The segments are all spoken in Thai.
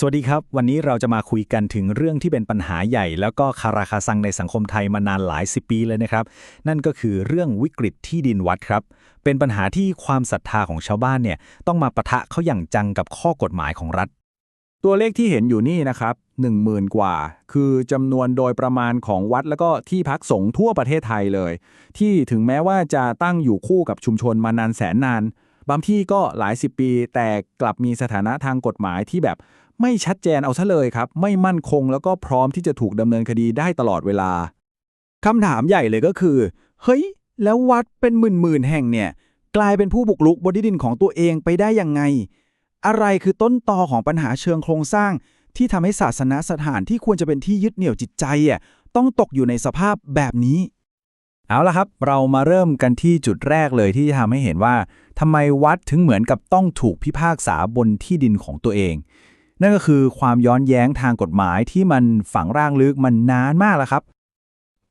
สวัสดีครับ วันนี้เราจะมาคุยกันถึงเรื่องที่เป็นปัญหาใหญ่ แล้วก็คาราคาซังในสังคมไทยมานานหลายสิบปีเลยนะครับ นั่นก็คือเรื่องวิกฤตที่ดินวัดครับ เป็นปัญหาที่ความศรัทธาของชาวบ้านเนี่ยต้องมาปะทะเขาอย่างจังกับข้อกฎหมายของรัฐ ตัวเลขที่เห็นอยู่นี่นะครับ10,000 กว่า คือจำนวนโดยประมาณของวัดแล้วก็ที่พักสงฆ์ทั่วประเทศไทยเลย ที่ถึงแม้ว่าจะตั้งอยู่คู่กับชุมชนมานานแสนนาน บางที่ก็หลายสิบปี แต่กลับมีสถานะทางกฎหมายที่แบบไม่ชัดเจนเอาซะเลยครับ ไม่มั่นคงแล้วก็พร้อมที่จะถูกดำเนินคดีได้ตลอดเวลาคำถามใหญ่เลยก็คือ เฮ้ย แล้ววัดเป็นหมื่นๆแห่งเนี่ย กลายเป็นผู้บุกรุกบนที่ดินของตัวเองไปได้ยังไง อะไรคือต้นตอของปัญหาเชิงโครงสร้าง ที่ทำให้ศาสนาสถานที่ควรจะเป็นที่ยึดเหนี่ยวจิตใจอะต้องตกอยู่ในสภาพแบบนี้ เอาละครับ เรามาเริ่มกันที่จุดแรกเลยที่จะทำให้เห็นว่าทำไมวัดถึงเหมือนกับต้องถูกพิพากษาบนที่ดินของตัวเอง นั่นก็คือความย้อนแย้งทางกฎหมายที่มันฝังร่างลึกมันนานมากแล้วครับ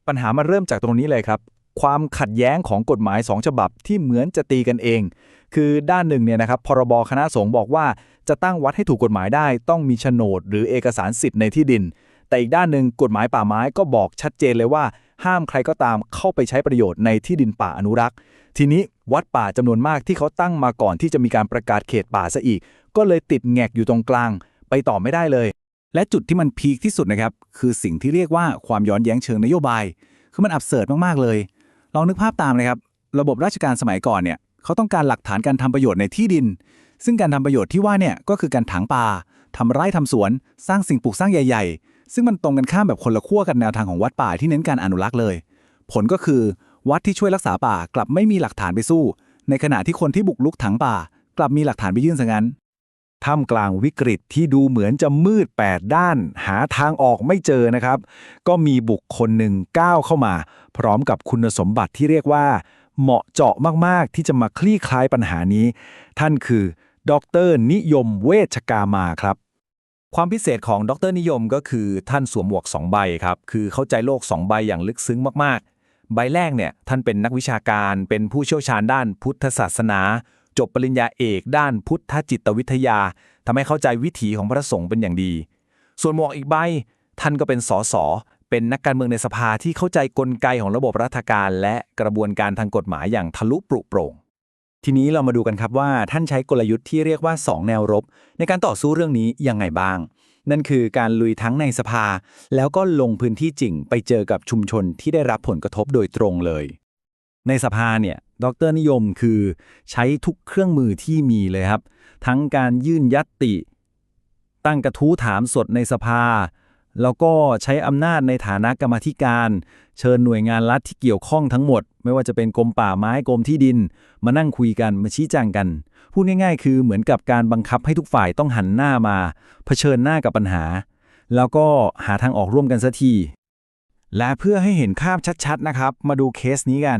ปัญหามันเริ่มจากตรงนี้เลยครับ ความขัดแย้งของกฎหมาย 2 ฉบับที่เหมือนจะตีกันเอง คือด้านหนึ่งเนี่ยนะครับพรบคณะสงฆ์บอกว่าจะตั้งวัดให้ถูกกฎหมายได้ ต้องมีโฉนด หรือเอกสารสิทธิ์ในที่ดิน แต่อีกด้านหนึ่งกฎหมายป่าไม้ก็บอกชัดเจนเลยว่า ห้ามใครก็ตามเข้าไปใช้ประโยชน์ในที่ดินป่าอนุรักษ์ ทีนี้วัดป่าจำนวนมากที่เขาตั้งมาก่อนที่จะมีการประกาศเขตป่าซะอีก ก็เลยติดแงกอยู่ตรงกลาง ไปต่อไม่ได้เลย และจุดที่มันพีคที่สุดนะครับคือสิ่งที่เรียกว่าความย้อนแย้งเชิงนโยบาย คือมันอับเสิร์ตมากๆเลย ลองนึกภาพตามนะครับ ระบบราชการสมัยก่อนเนี่ยเขาต้องการหลักฐานการทำประโยชน์ในที่ดิน ซึ่งการทำประโยชน์ที่ว่าเนี่ยก็คือการถางป่าทำไร่ทำสวน สร้างสิ่งปลูกสร้างใหญ่ ๆ ซึ่งมันตรงกันข้ามแบบคนละขั้วกันแนวทางของวัดป่าที่เน้นการอนุรักษ์เลย ผลก็คือวัดที่ช่วยรักษาป่ากลับไม่มีหลักฐานไปสู้ ในขณะที่คนที่บุกลุกถางป่า กลับมีหลักฐานไปยื่นซะงั้นท่ามกลางวิกฤตที่ดูเหมือนจะมืด 8 ด้าน หาทางออกไม่เจอนะครับ ก็มีบุคคลหนึ่งก้าวเข้ามา พร้อมกับคุณสมบัติที่เรียกว่า เหมาะเจาะมากๆ ที่จะมาคลี่คลายปัญหานี้ ท่านคือ ดรนิยมเวชกามาครับ ความพิเศษของดรนิยมก็คือท่านสวมหมวก 2 ใบครับ คือเข้าใจโลก 2 ใบอย่างลึกซึ้งมากๆ ใบแรกเนี่ยท่านเป็นนักวิชาการ เป็นผู้เชี่ยวชาญด้านพุทธศาสนา จบปริญญาเอก ด้านพุทธจิตวิทยาทำให้เข้าใจวิถีของพระสงฆ์เป็นอย่างดี ส่วนหมวกอีกใบ ท่านก็เป็นสส เป็นนักการเมืองในสภาที่เข้าใจกลไกของระบบรัฐการ และกระบวนการทางกฎหมายอย่างทะลุปรุโปร่ง ทีนี้เรามาดูกันครับว่าท่านใช้กลยุทธ์ที่เรียกว่า 2 แนวรบ ในการต่อสู้เรื่องนี้ยังไงบ้าง นั่นคือการลุยทั้งในสภา แล้วก็ลงพื้นที่จริง ไปเจอกับชุมชนที่ได้รับผลกระทบโดยตรงเลย ในสภาเนี่ยดรนิยมคือใช้ทุกเครื่องมือที่มีเลยครับ ทั้งการยื่นยัตติ ตั้งกระทู้ถามสดในสภา แล้วก็ใช้อำนาจในฐานะกรรมธิการ เชิญหน่วยงานรัฐที่เกี่ยวข้องทั้งหมด ไม่ว่าจะเป็นกรมป่าไม้กรมที่ดิน มานั่งคุยกันมาชี้แจงกัน พูดง่ายๆ คือเหมือนกับการบังคับให้ทุกฝ่ายต้องหันหน้ามา เผชิญหน้ากับปัญหา แล้วก็หาทางออกร่วมกันสักทีและเพื่อให้เห็นภาพชัดๆนะครับ มาดูเคสนี้กัน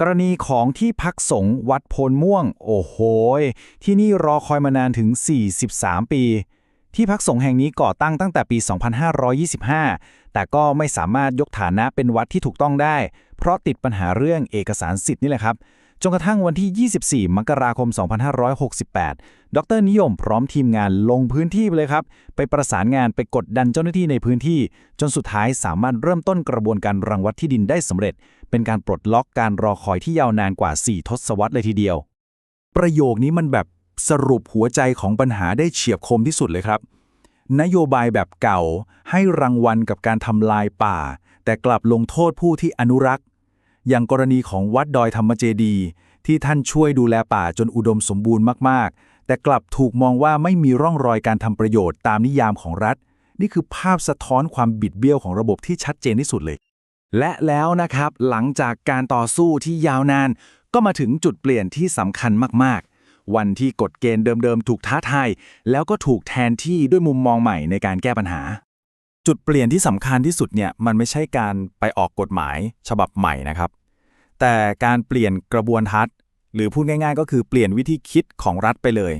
กรณีของที่พักสงฆ์วัดโพนม่วง โอ้โหที่นี่รอคอยมานานถึง 43 ปี ที่พักสงฆ์แห่งนี้ก่อตั้งตั้งแต่ปี 2525 แต่ก็ไม่สามารถยกฐานะเป็นวัดที่ถูกต้องได้ เพราะติดปัญหาเรื่องเอกสารสิทธิ์นี่แหละครับ จนกระทั่งวันที่ 24 มกราคม 2568 ดรนิยมพร้อมทีมงานลงพื้นที่ไปเลยครับ ไปประสานงานไปกดดันเจ้าหน้าที่ในพื้นที่ จนสุดท้ายสามารถเริ่มต้นกระบวนการรังวัดที่ดินได้สำเร็จ เป็นการปลดล็อกการรอคอยที่ยาวนานกว่า 4 ทศวรรษเลยทีเดียว ประโยคนี้มันแบบ สรุปหัวใจของปัญหาได้เฉียบคมที่สุดเลยครับ นโยบายแบบเก่าให้รางวัลกับการทำลายป่า แต่กลับลงโทษผู้ที่อนุรักษ์ อย่างกรณีของวัดดอยธรรมเจดี ที่ท่านช่วยดูแลป่าจนอุดมสมบูรณ์มากๆ แต่กลับถูกมองว่าไม่มีร่องรอยการทำประโยชน์ตามนิยามของรัฐ นี่คือภาพสะท้อนความบิดเบี้ยวของระบบที่ชัดเจนที่สุดเลย และแล้วนะครับ หลังจากการต่อสู้ที่ยาวนาน ก็มาถึงจุดเปลี่ยนที่สำคัญมากๆ วันที่กฎเกณฑ์เดิมๆ ถูกท้าทาย แล้วก็ถูกแทนที่ด้วยมุมมองใหม่ในการแก้ปัญหา จุดเปลี่ยนที่สำคัญที่สุดเนี่ยมันไม่ใช่การไปออกกฎหมายฉบับใหม่นะครับ แต่การเปลี่ยนกระบวนทัศน์ หรือพูดง่ายๆ ก็คือเปลี่ยนวิธีคิดของรัฐไปเลย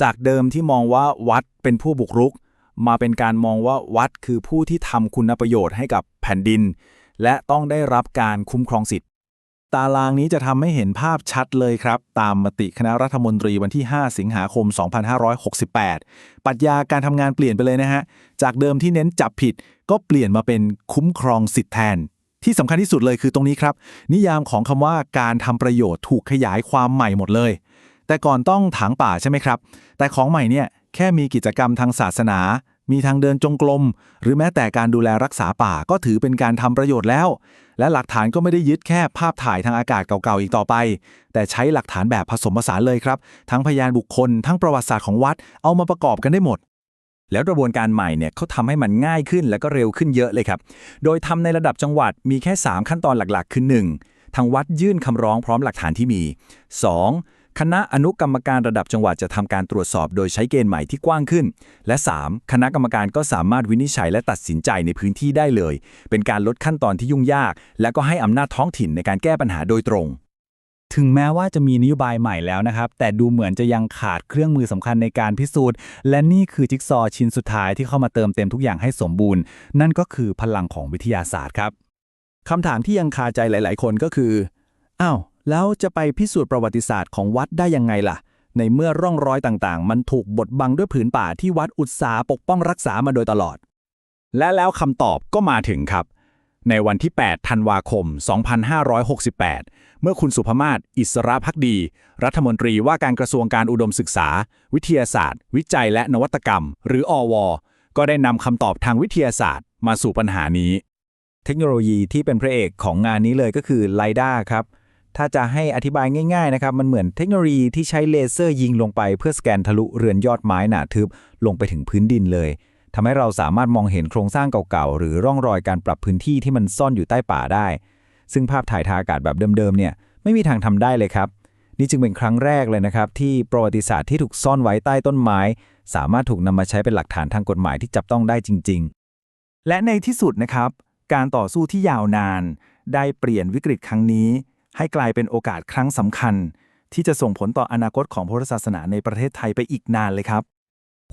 จากเดิมที่มองว่าวัดเป็นผู้บุกรุก มาเป็นการมองว่าวัดคือผู้ที่ทำคุณประโยชน์ให้กับแผ่นดิน และต้องได้รับการคุ้มครองสิทธิ ตารางนี้จะทำให้เห็นภาพชัดเลยครับ ตามมติคณะรัฐมนตรีวันที่ 5 สิงหาคม 2568 ปรัชญาการทำงานเปลี่ยนไปเลยนะฮะ จากเดิมที่เน้นจับผิด ก็เปลี่ยนมาเป็นคุ้มครองสิทธิแทน ที่สำคัญที่สุดเลยคือตรงนี้ครับ นิยามของคำว่าการทำประโยชน์ถูกขยายความใหม่หมดเลย แต่ก่อนต้องถางป่าใช่ไหมครับ แต่ของใหม่เนี่ยแค่มีกิจกรรมทางศาสนา มีทางเดินจงกรมหรือแม้แต่การดูแลรักษาป่าก็ถือเป็นการทำประโยชน์แล้ว และหลักฐานก็ไม่ได้ยึดแค่ภาพถ่ายทางอากาศเก่าๆอีกต่อไป แต่ใช้หลักฐานแบบผสมผสานเลยครับ ทั้งพยานบุคคล ทั้งประวัติศาสตร์ของวัดเอามาประกอบกันได้หมด แล้วกระบวนการใหม่เนี่ยเขาทำให้มันง่ายขึ้นแล้วก็เร็วขึ้นเยอะเลยครับ โดยทำในระดับจังหวัดมีแค่ 3 ขั้นตอนหลักๆ คือ 1. ทางวัดยื่นคำร้องพร้อมหลักฐานที่มี 2. คณะอนุกรรมการระดับจังหวัดจะทำการตรวจสอบโดยใช้เกณฑ์ใหม่ที่กว้างขึ้น และ 3. คณะกรรมการก็สามารถวินิจฉัยและตัดสินใจในพื้นที่ได้เลย เป็นการลดขั้นตอนที่ยุ่งยาก และก็ให้อำนาจท้องถิ่นในการแก้ปัญหาโดยตรง ถึงแม้ว่าจะมีนโยบายใหม่แล้วนะครับ แต่ดูเหมือนจะยังขาดเครื่องมือสำคัญในการพิสูจน์ และนี่คือจิ๊กซอว์ชิ้นสุดท้ายที่เข้ามาเติมเต็มทุกอย่างให้สมบูรณ์ นั่นก็คือพลังของวิทยาศาสตร์ครับคำถามที่ยังคาใจหลาย ๆ คนก็คืออ้าว แล้วจะไปพิสูจน์ประวัติศาสตร์ของวัดได้ยังไงล่ะ ในเมื่อร่องรอยต่างๆ มันถูกบดบังด้วยผืนป่าที่วัดอุตสาปกป้องรักษามาโดยตลอด และแล้วคำตอบก็มาถึงครับ ในวันที่ 8 ธันวาคม 2568 เมื่อคุณสุภมาศอิสระพักดี รัฐมนตรีว่าการกระทรวงการอุดมศึกษา วิทยาศาสตร์ วิจัยและนวัตกรรม หรืออว ก็ได้นำคำตอบทางวิทยาศาสตร์มาสู่ปัญหานี้ เทคโนโลยีที่เป็นพระเอกของงานนี้เลยก็คือไลด้าครับ ถ้าจะให้อธิบายง่ายๆนะครับ มันเหมือนเทคโนโลยีที่ใช้เลเซอร์ยิงลงไป เพื่อสแกนทะลุเรือนยอดไม้หนาทึบลงไปถึงพื้นดินเลยทำให้เราสามารถมองเห็นโครงสร้างเก่าๆ หรือร่องรอยการปรับพื้นที่ที่มันซ่อนอยู่ใต้ป่าได้ ซึ่งภาพถ่ายทางอากาศแบบเดิมๆเนี่ยไม่มีทางทำได้เลยครับ นี่จึงเป็นครั้งแรกเลยนะครับ ที่ประวัติศาสตร์ที่ถูกซ่อนไว้ใต้ต้นไม้ สามารถถูกนำมาใช้เป็นหลักฐานทางกฎหมายที่จับต้องได้จริง ๆ และในที่สุดนะครับ การต่อสู้ที่ยาวนาน ได้เปลี่ยนวิกฤตครั้งนี้ ให้กลายเป็นโอกาสครั้งสำคัญ ที่จะส่งผลต่ออนาคตของพุทธศาสนาในประเทศไทยไปอีกนานเลยครับ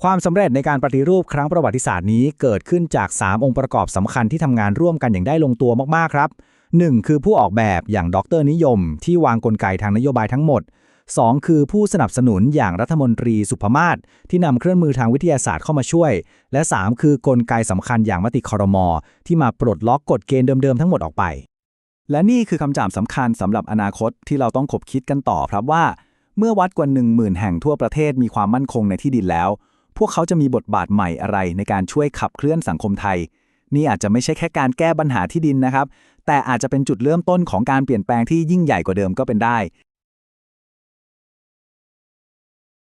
ความสำเร็จในการปฏิรูปครั้งประวัติศาสตร์นี้เกิดขึ้นจาก 3 องค์ประกอบสำคัญที่ทำงานร่วมกันอย่างได้ลงตัวมากๆครับ 1. คือผู้ออกแบบอย่างดรนิยม ที่วางกลไกทางนโยบายทั้งหมด 2. คือผู้สนับสนุนอย่างรัฐมนตรีสุภมาศที่นำเครื่องมือทางวิทยาศาสตร์เข้ามาช่วย และ 3 คือกลไกสำคัญอย่างมติคอรมอที่มาปลดล็อกกฎเกณฑ์เดิมๆทั้งหมดออกไป และนี่คือคำจามสำคัญสำหรับอนาคตที่เราต้องขบคิดกันต่อครับว่า เมื่อวัดกว่า 1 0,000 แห่งทั่วประเทศมีความมั่นคงในที่ดินแล้ว พวกเขาจะมีบทบาทใหม่อะไรในการช่วยขับเคลื่อนสังคมไทย นี่อาจจะไม่ใช่แค่การแก้ปัญหาที่ดินนะครับ แต่อาจจะเป็นจุดเริ่มต้นของการเปลี่ยนแปลงที่ยิ่งใหญ่กว่าเดิมก็เป็นได้